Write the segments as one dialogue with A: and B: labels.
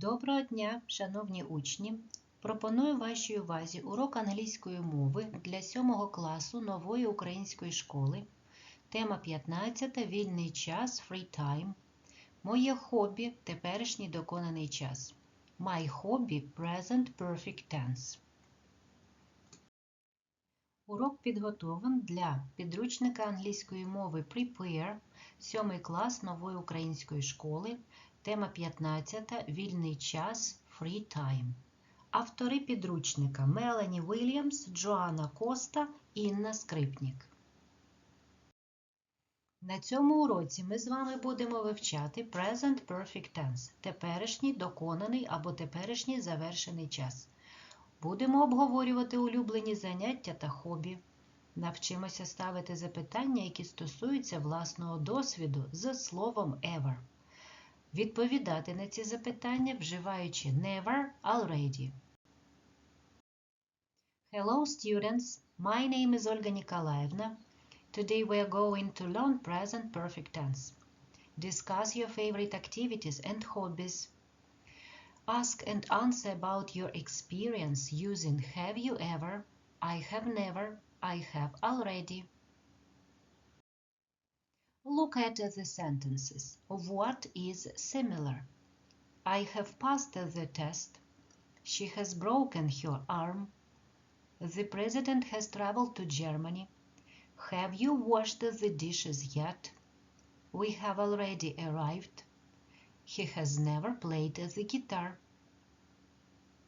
A: Доброго дня, шановні учні! Пропоную вашій увазі урок англійської мови для 7 класу нової української школи. Тема 15. Вільний час Free time. Моє хобі теперішній доконаний час. My hobby Present Perfect Tense. Урок підготовлен для підручника англійської мови Prepare, 7 клас нової української школи. Тема 15. Вільний час Free Time. Автори підручника Мелані Вільямс, Джоанна Коста, Інна Скрипнік. На цьому уроці ми з вами будемо вивчати Present Perfect Tense – теперішній доконаний або теперішній завершений час. Будемо обговорювати улюблені заняття та хобі. Навчимося ставити запитання, які стосуються власного досвіду з словом ever. Відповідати на ці запитання, вживаючи never already. Hello, students. My name is Olga Nikolaevna. Today we are going to learn present perfect tense. Discuss your favorite activities and hobbies. Ask and answer about your experience using have you ever, I have never, I have already. Look at the sentences. What is similar? I have passed the test. She has broken her arm. The president has traveled to Germany. Have you washed the dishes yet? We have already arrived. He has never played the guitar.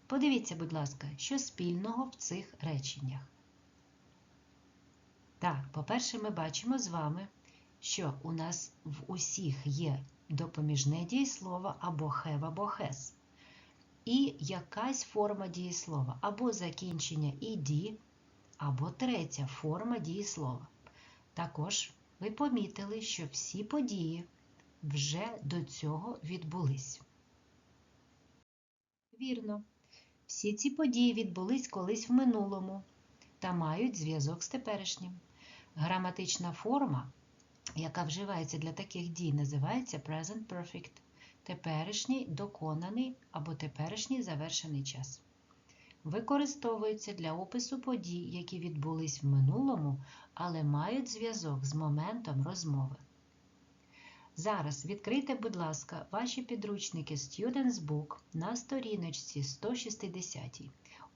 A: Подивіться, будь ласка, що спільного в цих реченнях. Так, по-перше, ми бачимо з вами, що у нас в усіх є допоміжне дієслово або have, або has. І якась форма дієслова, або закінчення «ed», або третя форма дієслова. Також ви помітили, що всі події вже до цього відбулись. Вірно, всі ці події відбулись колись в минулому та мають зв'язок з теперішнім. Граматична форма, яка вживається для таких дій, називається Present Perfect теперішній доконаний або теперішній завершений час. Використовується для опису подій, які відбулись в минулому, але мають зв'язок з моментом розмови. Зараз відкрийте, будь ласка, ваші підручники Students Book на сторіночці 160.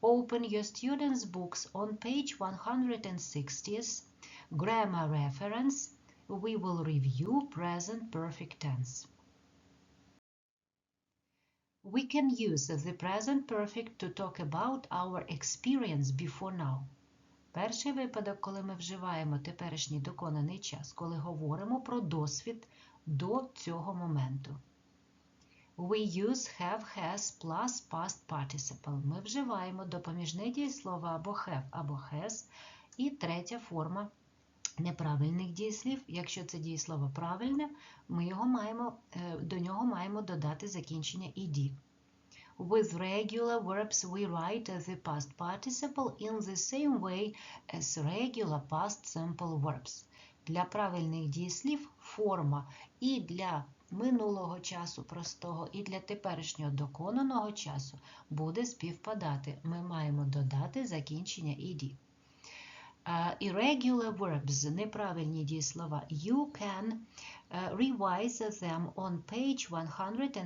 A: Open your students' books on page 160. Grammar reference. We will review present perfect tense. We can use the present perfect to talk about our experience before now. Перший випадок, коли ми вживаємо теперішній доконаний час, коли говоримо про досвід до цього моменту. We use have, has plus past participle. Ми вживаємо допоміжне дієслово або have, або has, і третя форма неправильних дієслів. Якщо це дієслово правильне, ми його маємо, до нього маємо додати закінчення ed. With regular verbs we write the past participle in the same way as regular past simple verbs. Для правильних дієслів форма і для минулого часу простого, і для теперішнього доконаного часу буде співпадати. Ми маємо додати закінчення ed. Irregular verbs, неправильні дієслова. You can uh, revise them on page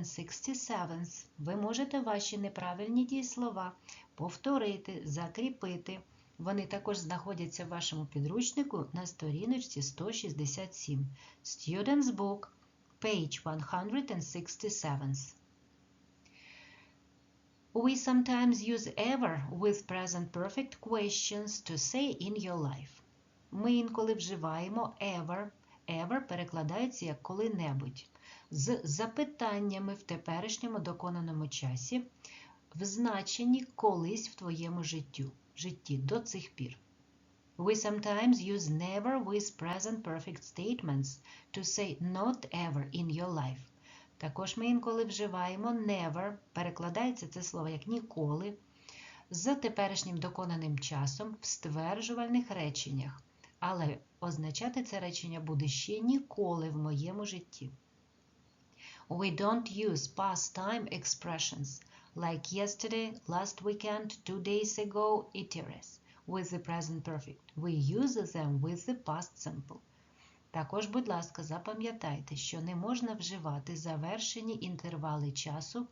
A: 167. Ви можете ваші неправильні дієслова повторити, закріпити. Вони також знаходяться в вашому підручнику на сторіночці 167. Students Book, page 167. We sometimes use ever with present perfect questions to say in your life. Ми інколи вживаємо ever. Ever перекладається як коли-небудь. З запитаннями в теперішньому доконаному часі, в значенні колись в твоєму життю, житті до цих пір. We sometimes use never with present perfect statements to say not ever in your life. Також ми інколи вживаємо never, перекладається це слово як ніколи, з теперішнім доконаним часом в стверджувальних реченнях. Але означати це речення буде ще ніколи в моєму житті. We don't use past time expressions like yesterday, last weekend, two days ago, etc. with the present perfect. We use them with the past simple. Також, будь ласка, запам'ятайте, що не можна вживати завершені інтервали часу,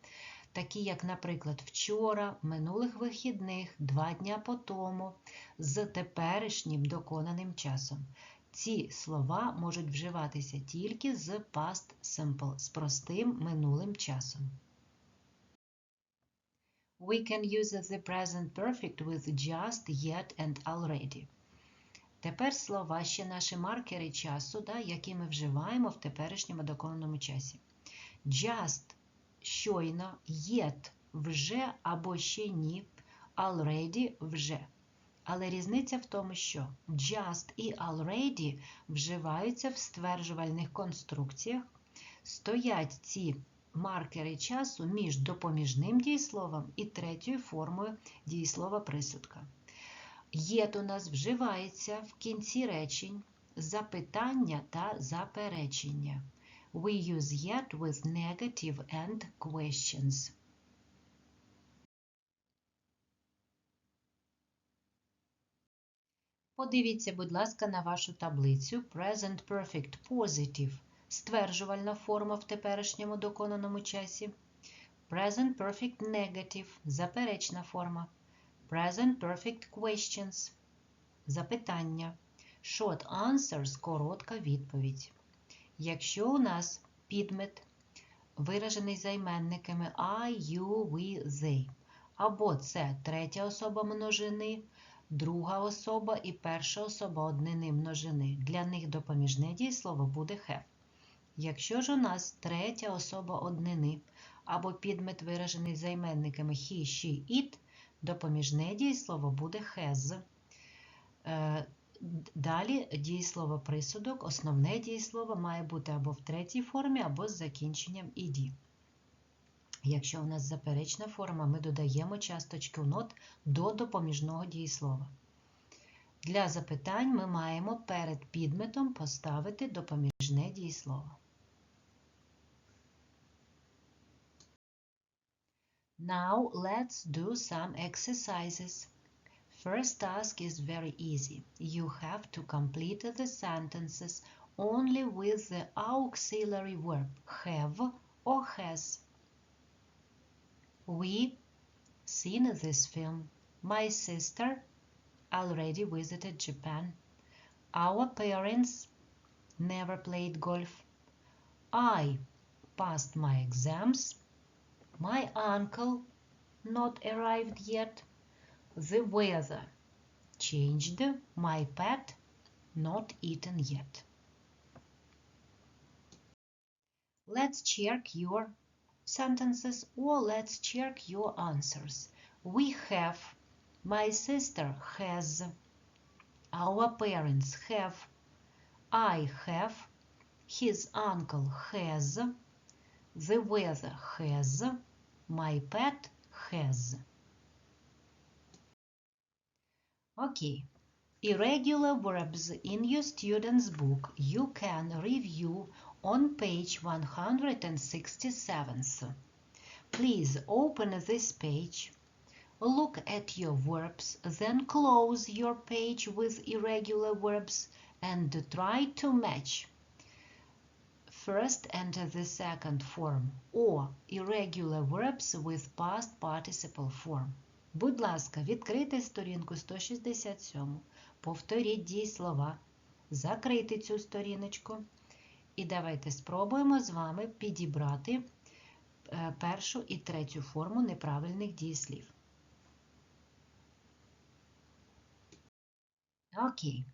A: такі як, наприклад, вчора, минулих вихідних, два дня по тому, з теперішнім доконаним часом. Ці слова можуть вживатися тільки з past simple, з простим минулим часом. We can use the present perfect with just, yet and already. Тепер слова ще наші маркери часу, да, які ми вживаємо в теперішньому доконаному часі. Just щойно, yet вже або ще ні, already вже. Але різниця в тому, що just і already вживаються в стверджувальних конструкціях, стоять ці маркери часу між допоміжним дієсловом і третьою формою дієслова присудка. Єт у нас вживається в кінці речень запитання та заперечення. We use yet with negative and questions. Подивіться, будь ласка, на вашу таблицю Present Perfect Positive стверджувальна форма в теперішньому доконаному часі. Present Perfect Negative заперечна форма. Present Perfect Questions запитання. Short answers коротка відповідь. Якщо у нас підмет виражений займенниками I, you, we, they, або це третя особа множини, друга особа і перша особа однини множини. Для них допоміжне дієслово буде have. Якщо ж у нас третя особа однини або підмет виражений займенниками he, she, it, допоміжне дієслово буде has. Е, Далі дієслово присудок, основне дієслово має бути або в третій формі, або з закінченням «ed». Якщо у нас заперечна форма, ми додаємо часточку not до допоміжного дієслова. Для запитань ми маємо перед підметом поставити допоміжне дієслово. Now let's do some exercises. First task is very easy. You have to complete the sentences only with the auxiliary verb have or has. We seen this film. My sister already visited Japan. Our parents never played golf. I passed my exams. My uncle not arrived yet. The weather changed. My pet not eaten yet. Let's check your sentences or let's check your answers. We have, my sister has, our parents have, I have, his uncle has, the weather has, my pet has. Okay. Irregular verbs in your student's book you can review on page 167. Please open this page, look at your verbs, then close your page with irregular verbs and try to match first and the second form or irregular verbs with past participle form. Будь ласка, відкрийте сторінку 167, повторіть дієслова, закрийте цю сторіночку. І давайте спробуємо з вами підібрати першу і третю форму неправильних дієслів. Окей.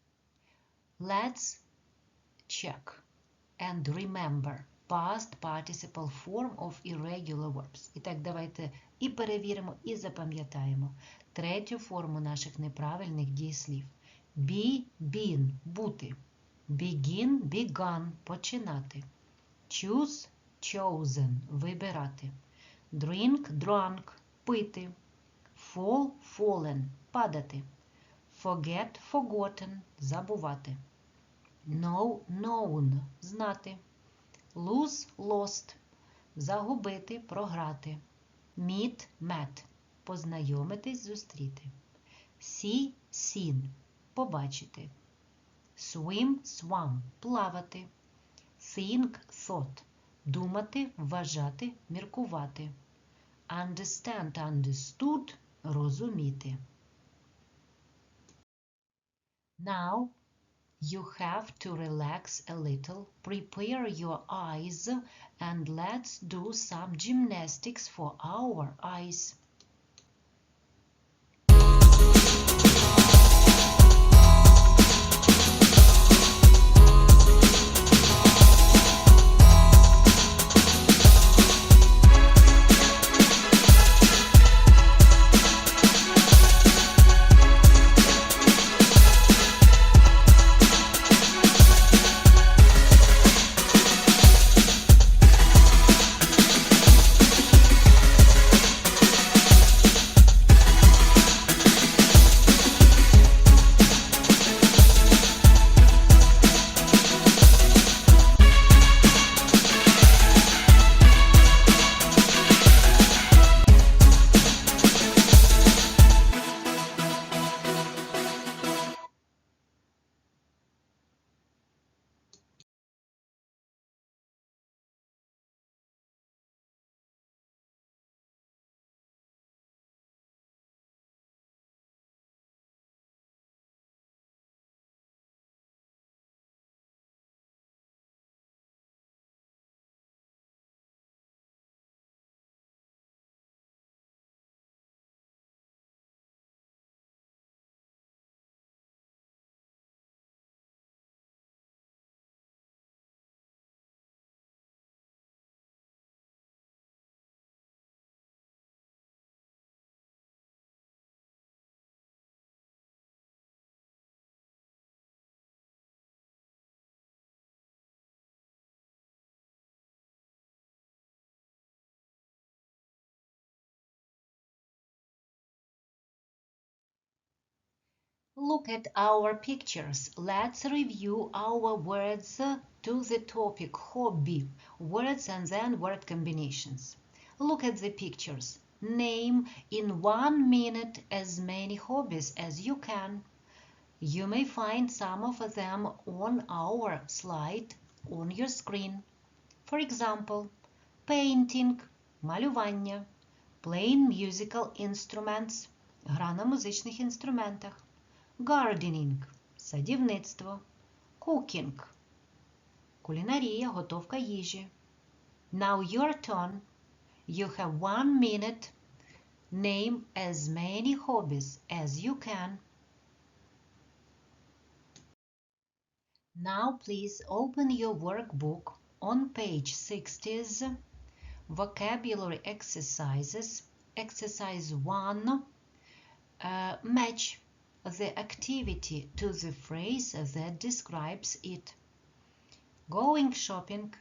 A: Let's check and remember past participle form of irregular verbs. І так, давайте і перевіримо, і запам'ятаємо третю форму наших неправильних дієслів. Be, been – бути. Begin, begun – починати. Choose, chosen – вибирати. Drink, drunk – пити. Fall, fallen – падати. Forget, forgotten – забувати. Know, known – знати. Lose, lost загубити, програти. Meet – met – познайомитись, зустріти. See – seen – побачити. Swim – swam – плавати. Think – thought – думати, вважати, міркувати. Understand – understood – розуміти. Now you have to relax a little, prepare your eyes, and let's do some gymnastics for our eyes. Look at our pictures. Let's review our words to the topic hobby, words and then word combinations. Look at the pictures. Name in one minute as many hobbies as you can. You may find some of them on our slide on your screen. For example, painting – малювання, playing musical instruments – гра на музичних інструментах, gardening – садівництво, cooking – кулінарія, готовка їжі. Now your turn. You have one minute. Name as many hobbies as you can. Now please open your workbook on page 60's vocabulary exercises. Exercise 1. Uh, match the activity to the phrase that describes it. Going shopping,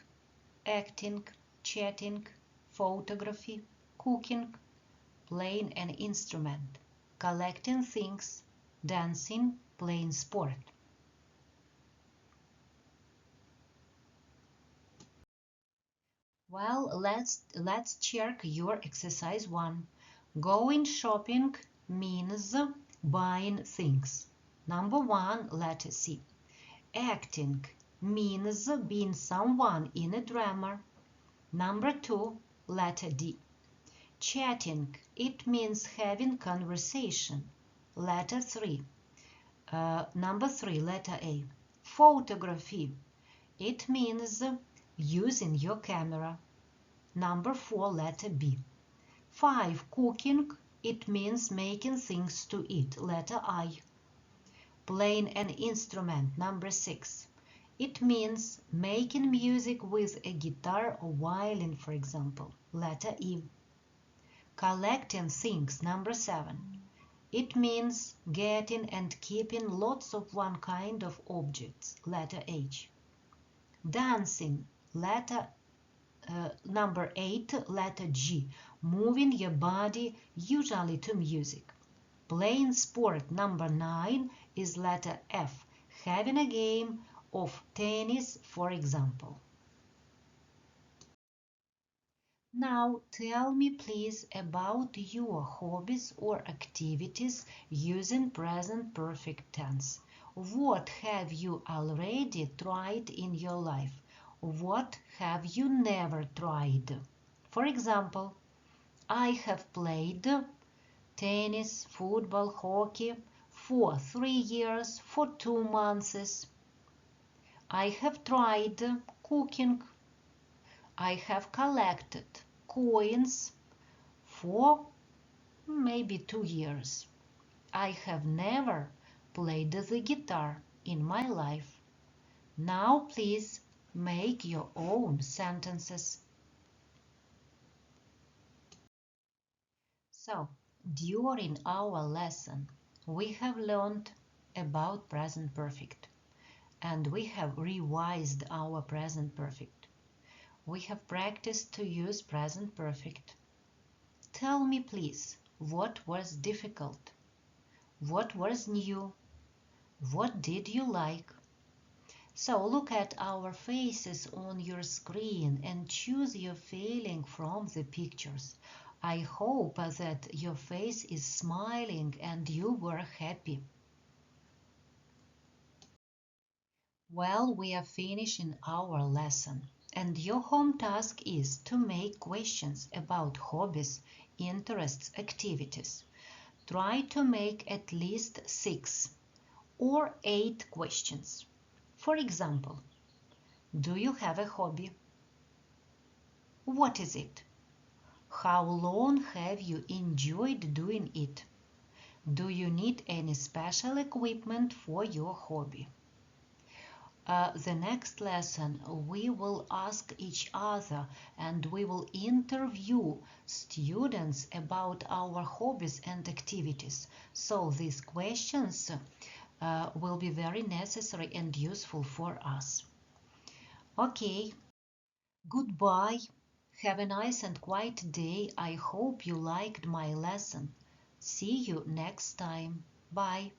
A: acting, chatting, photography, cooking, playing an instrument, collecting things, dancing, playing sport. Well, let's let's check your exercise 1. Going shopping means buying things. Number 1, letter C. Acting means being someone in a drama. Number 2, letter D. Chatting, it means having conversation. Letter 3. Uh, number 3, letter A. Photography, it means using your camera. Number 4, letter B. 5. Cooking, it means making things to eat. Letter I. Playing an instrument. Number 6. It means making music with a guitar or violin, for example. Letter E. Collecting things. Number 7. It means getting and keeping lots of one kind of objects. Letter H. Dancing. Letter uh, number 8, letter G. Moving your body, usually to music. Playing sport. Number 9 is letter F. Having a game of tennis, for example. Now tell me please about your hobbies or activities using present perfect tense. What have you already tried in your life? What have you never tried? For example, I have played tennis, football, hockey for three years, for two months. I have tried cooking. I have collected coins for maybe two years. I have never played the guitar in my life. Now please make your own sentences. So, during our lesson, we have learned about present perfect and we have revised our present perfect. We have practiced to use present perfect. Tell me please, what was difficult? What was new? What did you like? So look at our faces on your screen and choose your feeling from the pictures. I hope that your face is smiling and you were happy. Well, we are finishing our lesson and your home task is to make questions about hobbies, interests, activities. Try to make at least six or eight questions. For example, do you have a hobby? What is it? How long have you enjoyed doing it? Do you need any special equipment for your hobby? Uh, the next lesson we will ask each other and we will interview students about our hobbies and activities. So these questions uh, will be very necessary and useful for us. Okay, goodbye. Have a nice and quiet day. I hope you liked my lesson. See you next time. Bye.